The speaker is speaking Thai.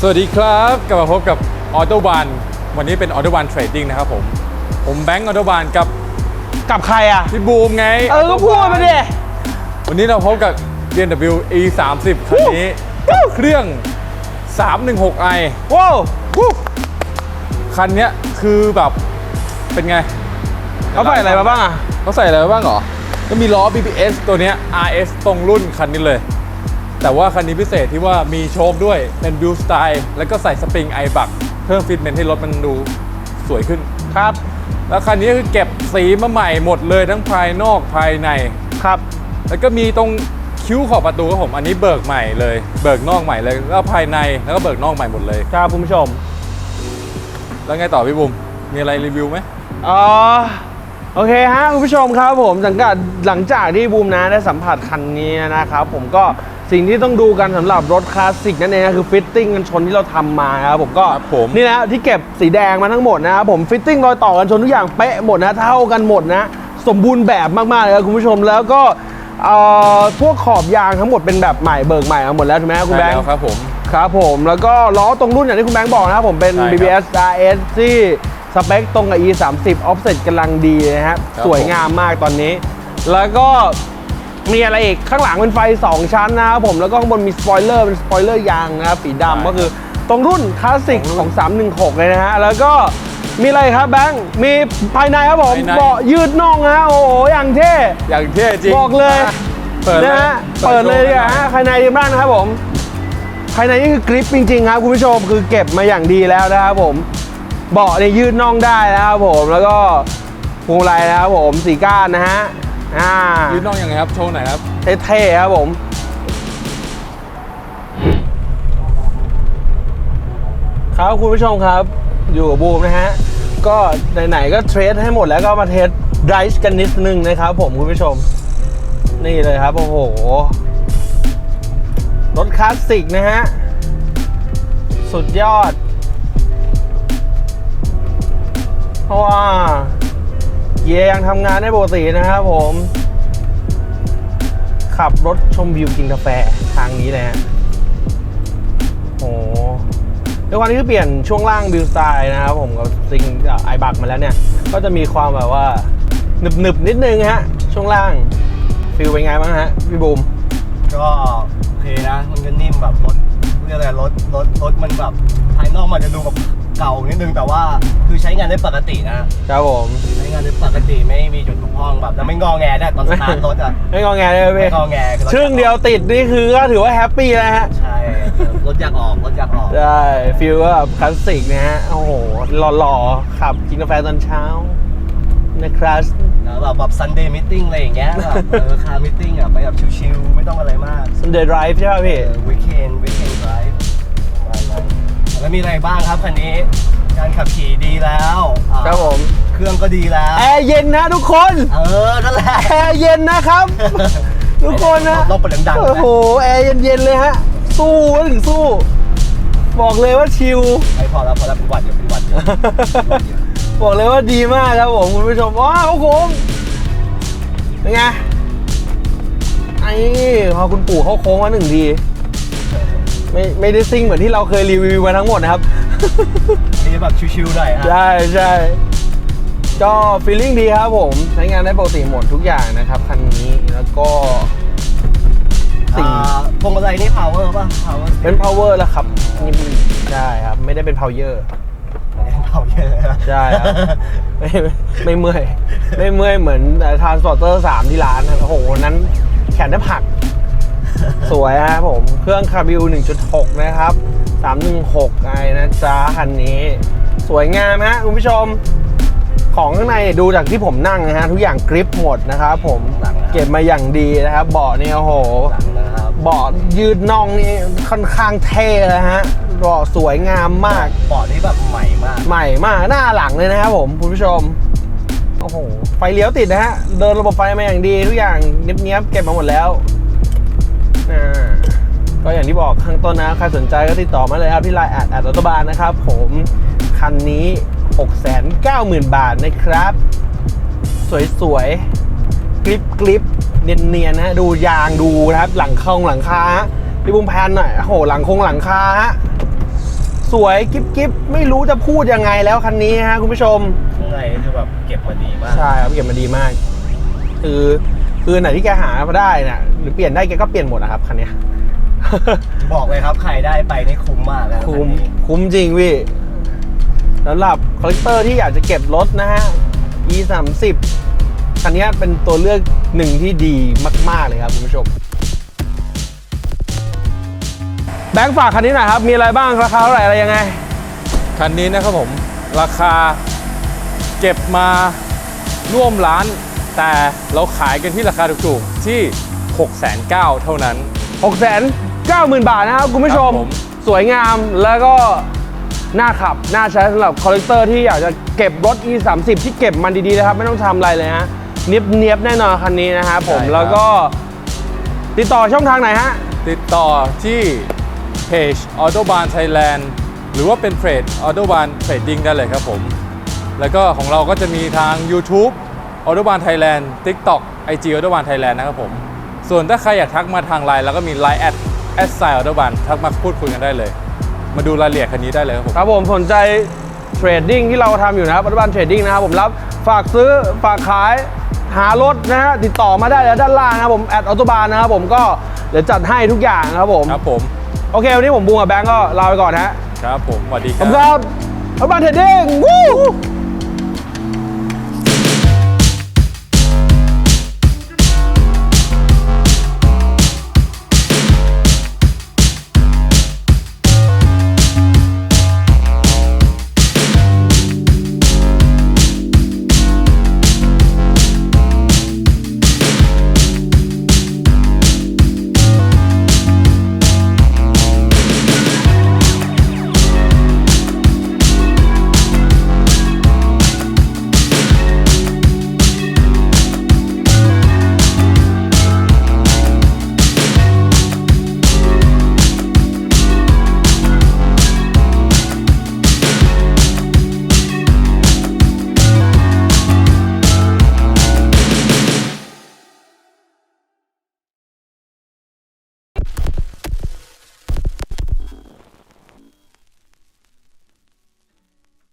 สวัสดีครับกลับมาพบกับออโตบานวันนี้เป็นออโตบานเทรดดิ้งนะครับผม ผมแบงก์ออโตบานกับกับใครอะ พี่บูมไง เออก็พูดมาดิ วันนี้เราพบกับ BMW E 3 0คันนี้กับเครื่อง 316i ว้าววู้คันเนี้ยคือแบบเป็นไงเขาใส่อะไรมาบ้างอะเขาใส่อะไรมาบ้างเหรอ ก็มีล้อ BBS ตัวเนี้ย RS ตรงรุ่นคันนี้เลย แต่ว่าคันนี้พิเศษที่ว่ามีโชคด้วยเป็นบิวสไตล์แล้วก็ใส่สปริงไอบักเพิ่มฟิตเมนต์ให้รถมันดูสวยขึ้นครับ แล้วคันนี้คือเก็บสีมาใหม่หมดเลยทั้งภายนอกภายในครับ แล้วก็มีตรงคิ้วขอบประตูครับผมอันนี้เบิกใหม่เลย เบิกนอกใหม่เลยแล้วภายในแล้วก็เบิกนอกใหม่หมดเลยครับคุณผู้ชม แล้วไงต่อพี่บุมมีอะไรรีวิวไหมอ๋อ โอเคฮะคุณผู้ชมครับผมหลังจากหลังจากที่บูมนะได้สัมผัสคันนี้นะครับผมก็สิ่งที่ต้องดูกันสำหรับรถคลาสสิกนั่นเองนะคือฟิตติ้งกันชนที่เราทำมาครับผมก็ครับผมนี่นะที่เก็บสีแดงมาทั้งหมดนะครับผมฟิตติ้งรอยต่อกันชนทุกอย่างเป๊ะหมดนะเท่ากันหมดนะ สมบูรณ์แบบมากๆเลยครับคุณผู้ชมแล้วก็เอ่อพวกขอบยางทั้งหมดเป็นแบบใหม่เบิกใหม่มาหมดแล้วถูกไหมครับคุณแบใช่งค์แล้วครับผมครับผมแล้วก็ล้อตรงรุ่นอย่างที่คุณแบงค์บอกนะครับผมเป็นใช่ครับ BBS RS ที่ สเปคตรงกับ E 3 0 offset กำลังดีนะฮะครับ สวยงามมากตอนนี้ แล้วก็มีอะไรอีกข้างหลังเป็นไฟ 2 ชั้นนะครับผมแล้วก็ข้างบนมีสปอยเลอร์เป็นสปอยเลอร์ยางนะครับสีดำก็คือตรงรุ่นคลาสสิกของ 316 เลยนะฮะ แล้วก็มีอะไรครับแบงค์มีภายในครับผมภายใน เบาะยืดน่องฮะโอ้โหอย่างเท่ อย่างเท่จริงบอกเลยมาเปิดนะฮะเปิดเลยดีกว่าฮะภายในดีมากนะครับผม ภายในนี่คือกริปจริงๆครับคุณผู้ชมคือเก็บมาอย่างดีแล้วนะครับผม เบาะเนี่ยยืดน่องได้นะครับผมแล้วก็พวงมาลัยนะครับผมสีก้านนะฮะอ่ายืดน่องยังไงครับ โชว์หน่อยครับเท่ๆครับผมครับคุณผู้ชมครับ อยู่กับบูมนะฮะ ก็ไหนๆก็เทรดให้หมดแล้วก็มาเทสไดรฟ์กันนิดนึงนะครับผมคุณผู้ชม นี่เลยครับ โอ้โห รถคลาสสิกนะฮะ สุดยอด ราะว่าเยยังทำงานได้ปกตินะครับผม ขับรถชมวิวกินกาแฟทางนี้เลยฮะโอ้โหด้วยความที่เปลี่ยนช่วงล่างบิวสไตล์นะครับผมกับซิงไอบักมาแล้วเนี่ย ก็จะมีความแบบว่าหนึบหนึบนิดนึงฮะ ช่วงล่างฟิลเป็นไงบ้างฮะ พี่บูมก็โอเคนะ มันก็นิ่มแบบรถเรียกอะไรรถรถรถมันแบบภายนอกมันจะดูแบบ เก่านิดนึงแต่ว่าคือใช้งานได้ปกตินะครับผมใช้งานได้ปกติไม่มีจุดบกพร่องแบบแล้วไม่งอแงได้วยตอนสตาร์ทรถอะไม่งอแงเลยไม่พี่งอแงคือรถชึ่งเดียวติดนี่คือก็ถือว่าแฮปปี้แล้วฮะใช่รถอยากออกรถอยากออกใช่ฟิลก็แบบคลาสสิกนะฮะโอ้โหหล่อๆขับกินกาแฟตอนเช้านะครับแล้วแบบแบบซันเดย์มิทติ้งอะไรอย่างเงี้ยแบบเออคาร์มิทติ้งอะไปแบบชิลๆไม่ต้องอะไรมาก Sunday Drive ใช่ป่ะพี่ วีคเอนวีคเอนไดรฟ์ แล้วมีอะไรบ้างครับคันนี้ การขับขี่ดีแล้วอ่าครับผม เครื่องก็ดีแล้ว แอร์เย็นนะทุกคน เออ นั่นแหละ แอร์เย็นนะครับ ทุกคนนะลองเปิดดังๆโอ้โห แอร์เย็นๆเลยฮะ สู้ก็ถึงสู้ บอกเลยว่าชิล ไอ้พอแล้วพอแล้วเป็นหวัดอยู่เป็นหวัดอยู่บอกเลยว่าดีมากครับผมคุณผู้ชมว้าวโค้งเป็นไงไอ้พอคุณปู่เข้าโค้งมาหนึ่งที ไม่ไม่ได้ซิ่งเหมือนที่เราเคยรีวิวมาทั้งหมดนะครับ นี่แบบชิวๆหน่อยฮะ ใช่ใช่ก็ฟีลลิ่งดีครับผมใช้งานได้ปกติหมดทุกอย่างนะครับ คันนี้แล้วก็สิ่งอ่าพวงมาลัยนี่ power ป่ะ power เป็น power แล้วครับนี่ใช่ครับ ไม่ได้เป็น power ไม่ได้ power เยอะใช่ครับไม่ไม่เมื่อยไม่เมื่อยเหมือนทรานสปอร์เตอร์3ที่ร้านครับโอ้โหวันนั้นแขนได้ผัก สวยครับผม เครื่องคาบิว 1.6 นะครับ 316ไงนะจ๊ะคันนี้ สวยงามฮะคุณผู้ชม ของข้างในเนี่ยดูจากที่ผมนั่งนะฮะ ทุกอย่างกริปหมดนะครับผม เก็บมาอย่างดีนะครับ เบาะเนี่ยโอ้โหหลังนะครับเบาะยืดน่องนี่ค่อนข้างเท่เลยฮะเบาะสวยงามมากปอดนี่แบบใหม่มาก ใหม่มาก หน้าหลังเลยนะครับผมคุณผู้ชมโอ้โห ไฟเลี้ยวติดนะฮะ เดินระบบไฟมาอย่างดีทุกอย่างเนี้ยบๆเก็บมาหมดแล้วอ่าก็ อย่างที่บอกข้างต้นนะ ใครสนใจก็ติดต่อมาเลยครับที่ไลน์แอดแอดรัฐบาลนะครับ ผมคันนี้ 690,000 บาทนะครับ สวยๆ กริปกริปเนียนๆนะดูยางดูนะครับ หลังคงหลังคาฮะพี่บุ้มแพนหน่อยโอ้โหหลังคงหลังคาฮะสวยกิ๊บกิ๊บไม่รู้จะพูดยังไงแล้วคันนี้ฮะคุณผู้ชมข้างในคือแบบเก็บมาดีมาก ใช่ครับเก็บมาดีมาก คือคือไหนที่แกหามาได้นะหรือเปลี่ยนได้แกก็เปลี่ยนหมดนะครับคันเนี้ย บอกเลยครับใครได้ไปนี่คุ้มมากแล้วคุ้มคันนี้คุ้มจริงพี่สำหรับคอลเลกเตอร์ที่อยากจะเก็บรถนะฮะ e 3 0คันนี้เป็นตัวเลือกหนึ่งที่ดีมาก ๆ เลยครับคุณผู้ชม แบงค์ฝากคันนี้หน่อยครับ มีอะไรบ้าง ราคาเท่าไหร่อะไรยังไง คันนี้นะครับผมราคาเก็บมาร่วมล้าน แต่เราขายกันที่ราคาถูกๆที่ 6 9 0 0 0เท่านั้น6 9 0 0 0 0 บาทนะครับคุณผู้ชม ครับผม สวยงามแล้วก็น่าขับ น่าใช้สำหรับคอลเลกเตอร์ที่อยากจะเก็บรถ e 3 0ที่เก็บมันดีๆนะครับ ไม่ต้องทำอะไรเลยฮะเนียบเนียบๆแน่นอนคันนี้นะครับผมใช่ครับ แล้วก็ติดต่อช่องทางไหนฮะ ติดต่อที่เพจ Autobahn Thailand หรือว่าเป็นเพจ Autobahn Trading ได้เลยครับผม แล้วก็ของเราก็จะมีทาง YouTube Autobahn Thailand TikTok IG Autobahn Thailand นะครับผม ส่วนถ้าใครอยากทักมาทางไลน์แล้วก็มี Line แอดแอดไซ Autobahn ทักมาพูดคุยกันได้เลย มาดูรายละเอียดคันนี้ได้เลยครับผมครับผมสนใจเทรดดิ้งที่เราทำอยู่นะครับปัจจุบันเทรดดิ้งนะครับผมรับฝากซื้อฝากขายหารถนะฮะติดต่อมาได้แล้วด้านล่างนะครับผมแอดออโตบานนะครับผมก็เดี๋ยวจัดให้ทุกอย่างนะครับผมครับผมโอเควันนี้ผมบูมกับแบงก์ก็ลาไปก่อนฮะครับผมสวัสดีคขอบรับคุณครับปัจจุบันเทรดดิ้งวู้